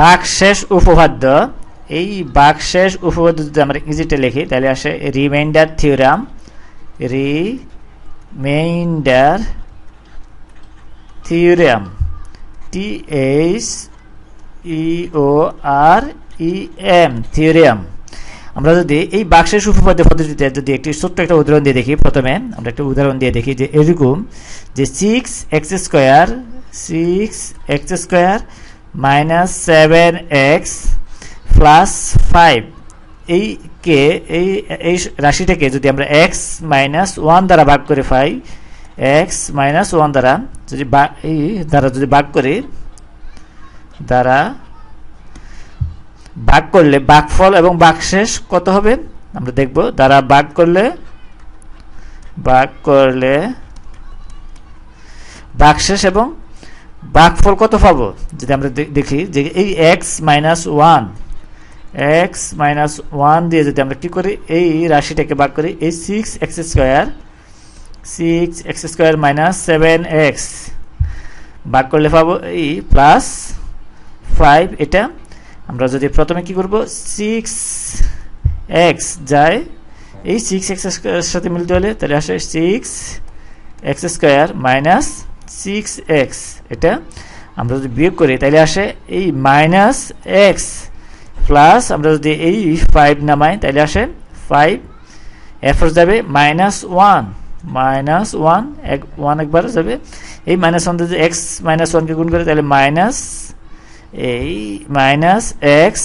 বাকশেষ উপপাদ্য, এই বাকশেষ উপপাদ্য যদি আমরা ইংরেজিতে লিখি, তাহলে আসে remainder theorem remainder theorem T H E O R E M theorem আমরা যদি এই বাক্সের উপপাদ্য পদ্ধতিতে যদি একটি ছোট্ট একটা উদাহরণ দিয়ে দেখি, প্রথমে আমরা একটা উদাহরণ দিয়ে দেখি যে এরকম যে six x square six x square minus seven x plus five এই কে, এই এই রাশিটাকে যদি আমরা এক্স মাইনাস ওয়ান দ্বারা ভাগ করে পাই এক্স মাইনাস ওয়ান দ্বারা, যদি এই দ্বারা যদি ভাগ করি, দ্বারা ভাগ করলে ভাগফল এবং ভাগশেষ কত হবে? আমরা দেখব, দ্বারা ভাগ করলে ভাগ করলে ভাগশেষ এবং ভাগফল কত পাবো? যদি আমরা দেখি যে এই x minus one x minus one দিয়ে যদি আমরা কী করি? এই রাশিটাকে ভাগ করি, এই six x square six x square minus seven x ভাগ করলে পাবো এই প্লাস ফাইভ এটা আমরা যদি প্রথমে কি করব? সিক্স এক্স যায়, এই সিক্স এক্স স্কোয়ারের সাথে মিলতে হলে তাহলে আসে six x square minus six x এটা আমরা যদি বিয়োগ করি তাহলে আসে এই মাইনাস এক্স প্লাস আমরা যদি এই ফাইভ নামাই তাহলে আসে ফাইভ এরপর যাবে মাইনাস ওয়ান মাইনাস ওয়ান এক ওয়ান একবার যাবে। এই মাইনাস ওয়ান যদি এক্স মাইনাস ওয়ানকে গুণ করে তাহলে মাইনাস এই মাইনাস এক্স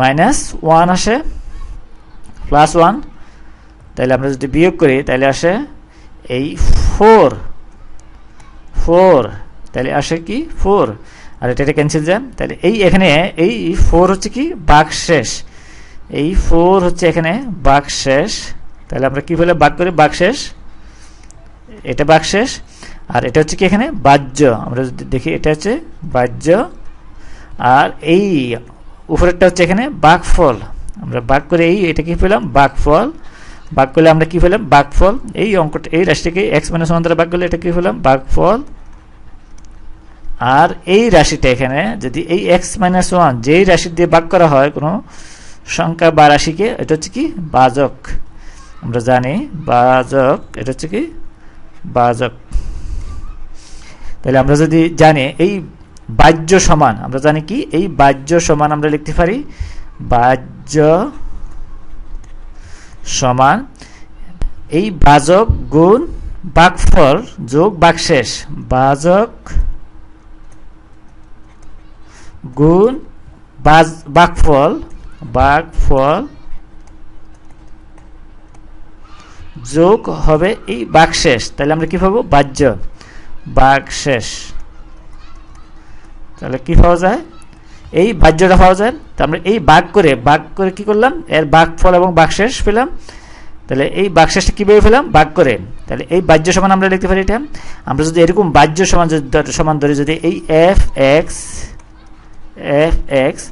মাইনাস ওয়ান আসে। প্লাস ওয়ান তাহলে আমরা যদি বিয়োগ করি তাহলে আসে এই ফোর ফোর তাহলে আসে কি? ফোর আর এটা এটা ক্যান্সেল যান। তাহলে এই এখানে এই ফোর হচ্ছে কি? বাঘ শেষ। এই ফোর হচ্ছে এখানে বাঘ শেষ। তাহলে আমরা কি বলে বাঘ করি? বাঘ শেষ। এটা বাঘ শেষ। আর এটা হচ্ছে কি এখানে? বাহ্য। আমরা যদি দেখি, এটা হচ্ছে বাহ্য। আর এই উপরেরটা হচ্ছে এখানে বাঘফল আমরা বাঘ করে এই এটা কি পেলাম? বাঘফল বাঘ করলে আমরা কি পেলাম বাঘফল এই অঙ্কটা, এই রাশিটাকে এক্স মাইনাস ওয়ান দ্বারা বাঘ করলে এটা কি পেলাম বাঘফল আর এই রাশিটা এখানে, যদি এই এক্স মাইনাস ওয়ান যেই রাশি দিয়ে ভাগ করা হয়, কোনো সংখ্যা বা রাশিকে, এটা হচ্ছে কি? বাজক। আমরা জানি বাজক, এটা হচ্ছে কি? বাজক। তাহলে আমরা যদি জানি এই বাহ্য সমান, আমরা জানি কি? এই বাহ্য সমান আমরা লিখতে পারি বাহ্য সমান এই বাজক গুণ বাকফল যোগ বাকশেষ। বাজক গুণ বাকফল বাকফল যোগ হবে এই বাকশেষ। তাহলে আমরা কি পাবো? বাহ্য। বাকশেষ। তাহলে কি পাওয়া যায়? এই বাহ্যটা পাওয়া যায়। তো আমরা এই বাঘ করে বাঘ করে কি করলাম? এর বাঘ ফল এবং বাকশেষ পেলাম। তাহলে এই বাকশেষটা কীভাবে পেলাম? বাঘ করে। তাহলে এই বাহ্য সমান আমরা লিখতে পারি এটা। আমরা যদি এরকম বাহ্য সমান যদি সমান ধরি, যদি এই এফ এক্স এফ এক্স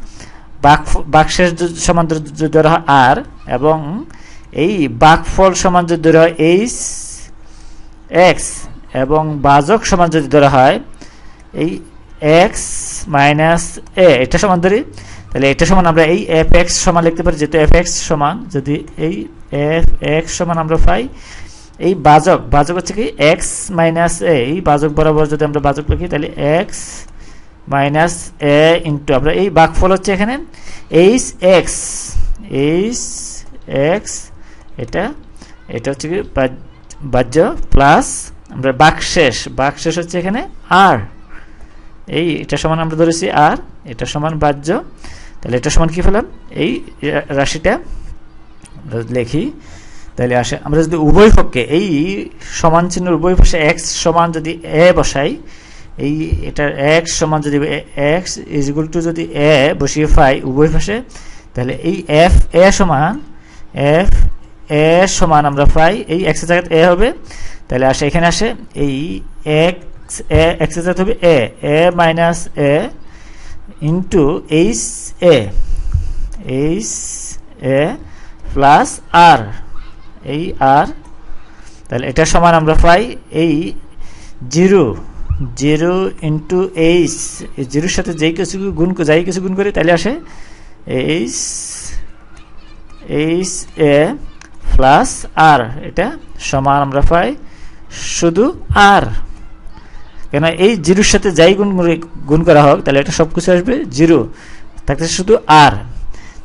বাঘ বাকশেষ সমান যদি ধরা হয় আর এবং এই বাঘফল সমান যদি ধরা হয় এইচ এক্স এবং বাজক সমান যদি ধরা হয় এই এক্স মাইনাস এ এটা সমান ধরি। তাহলে এটা সমান আমরা এই এফ এক্স সমান লিখতে পারি, যেহেতু এফ এক্স সমান, যদি এই এফ এক্স সমান আমরা পাই, এই বাজক বাজক হচ্ছে কি এক্স মাইনাস এ এই বাজক বরাবর যদি আমরা বাজক লিখি, তাহলে এক্স মাইনাস এ ইন্টু আমরা এই বাঘফল হচ্ছে এখানে এইচ এক্স এইচ এক্স এটা এটা হচ্ছে কি বাহ্য প্লাস আমরা বাকশেষ বাকশেষ হচ্ছে এখানে আর এই এটা সমান আমরা ধরেছি আর, এটা সমান বাহ্য। তাহলে এটা সমান কি পেলাম? এই রাশিটা লিখি, তাহলে আসে, আমরা যদি উভয় পক্ষে এই সমান চিহ্ন উভয় পাশে এক্স সমান যদি এ বসাই, এই এটা এক্স সমান যদি এক্স ইজ ইকুয়াল টু যদি এ বসিয়ে পাই উভয় পাশে, তাহলে এই এফ এ সমান এফ এ সমান আমরা পাই, এই এক্সের জায়গায় এ হবে। তাহলে আসে, এখানে আসে, এই এক্স এ এক্সের হবে A A minus A into H A H A plus R এই আর তাহলে এটা সমান আমরা পাই এই জিরো জিরো ইন্টু এইচ জিরোর সাথে যেই কিছু গুণ যাই কিছু গুণ করি তাহলে আসে H H A plus R এটা সমান আমরা পাই শুধু আর কেন এই জিরোর সাথে যাই গুণ গুণ করা হোক, তাহলে এটা সব কিছু আসবে জিরো। থাকছে শুধু আর।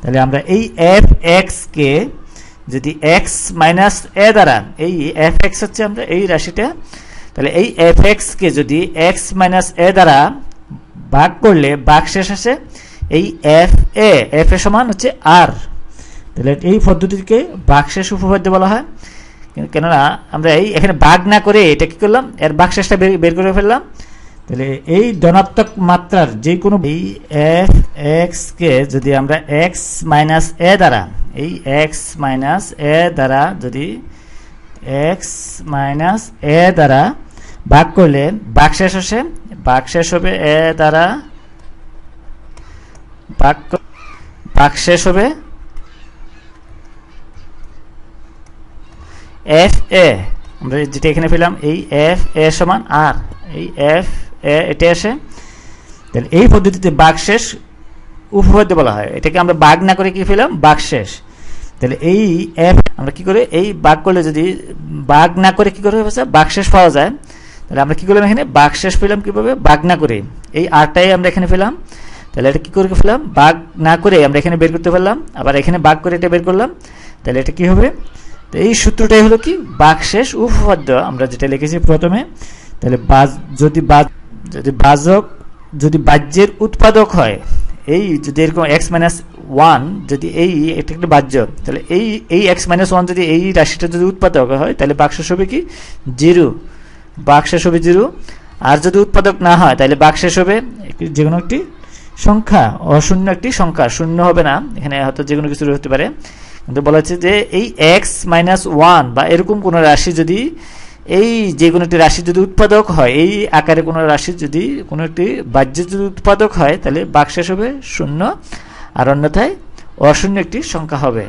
তাহলে আমরা এই এফ এক্স কে যদি এক্স মাইনাস এ দ্বারা, এই এফ এক্স হচ্ছে আমরা এই রাশিটা, তাহলে এই এফ এক্স কে যদি এক্স মাইনাস এ দ্বারা ভাগ করলে ভাগ শেষ আসে, এই এফ এ এফ এ সমান হচ্ছে আর। তাহলে এই পদ্ধতিকে বাকশেষ উপপাদ্য বলা হয়। কেননা আমরা এই এখানে ভাগ না করে এটা কি করলাম? এর বাকশেষটা বের করে ফেললাম। তাহলে এই ধনাত্মক মাত্রার যে কোনো এই এফ এক্স কে যদি আমরা এক্স মাইনাস এ দ্বারা, এই এক্স মাইনাস এ দ্বারা যদি এক্স মাইনাস এ দ্বারা ভাগ করলে বাকশেষ আসে বাকশেষ হবে এ দ্বারা ভাগ বাকশেষ হবে এফ এ আমরা যেটা এখানে পেলাম, এই এফ এ সমান আর এই এফ এ এটা আসে। তাহলে এই পদ্ধতিতে বাকশেষ উপপাদ্য বলা হয়। এটাকে আমরা বাঘ না করে কি পেলাম? বাকশেষ তাহলে এই এফ আমরা কি করে? এই বাঘ করলে যদি বাঘ না করে কি করে হচ্ছে বাকশেষ পাওয়া যায়। তাহলে আমরা কি করলাম এখানে? বাকশেষ পেলাম কীভাবে? বাঘ না করে। এই আরটাই আমরা এখানে পেলাম। তাহলে এটা কি করে ফেলাম বাঘ না করে আমরা এখানে বের করতে পারলাম। আবার এখানে বাঘ করে এটা বের করলাম। তাহলে এটা কি হবে? তো এই সূত্রটাই হলো কি? বাকশেষ উপপাদ্য আমরা যেটা লিখেছি প্রথমে, তাহলে বাজ, যদি বাজ, যদি বাজক, যদি বাহ্যের উৎপাদক হয়, এই যদি এরকম এক্স মাইনাস ওয়ান যদি এই, এটা একটা বাহ্য, তাহলে এই এই এক্স মাইনাস ওয়ান যদি এই রাশিটা যদি উৎপাদক হয়, তাহলে বাকশেষ হবে কি? জিরো বাকশেষ হবে জিরো আর যদি উৎপাদক না হয়, তাহলে বাকশেষ হবে যে কোনো একটি সংখ্যা, অশূন্য একটি সংখ্যা, শূন্য হবে না, এখানে হয়তো যে কোনো কিছু হতে পারে। বলা হচ্ছে যে এই এক্স মাইনাস ওয়ান বা এরকম কোনো রাশি যদি এই যে কোনো একটি রাশি যদি উৎপাদক হয়, এই আকারে কোনো রাশি যদি কোনো একটি বাহ্য যদি উৎপাদক হয়, তাহলে বাক্সেস হবে শূন্য আর অন্যথায় অশূন্য একটি সংখ্যা হবে।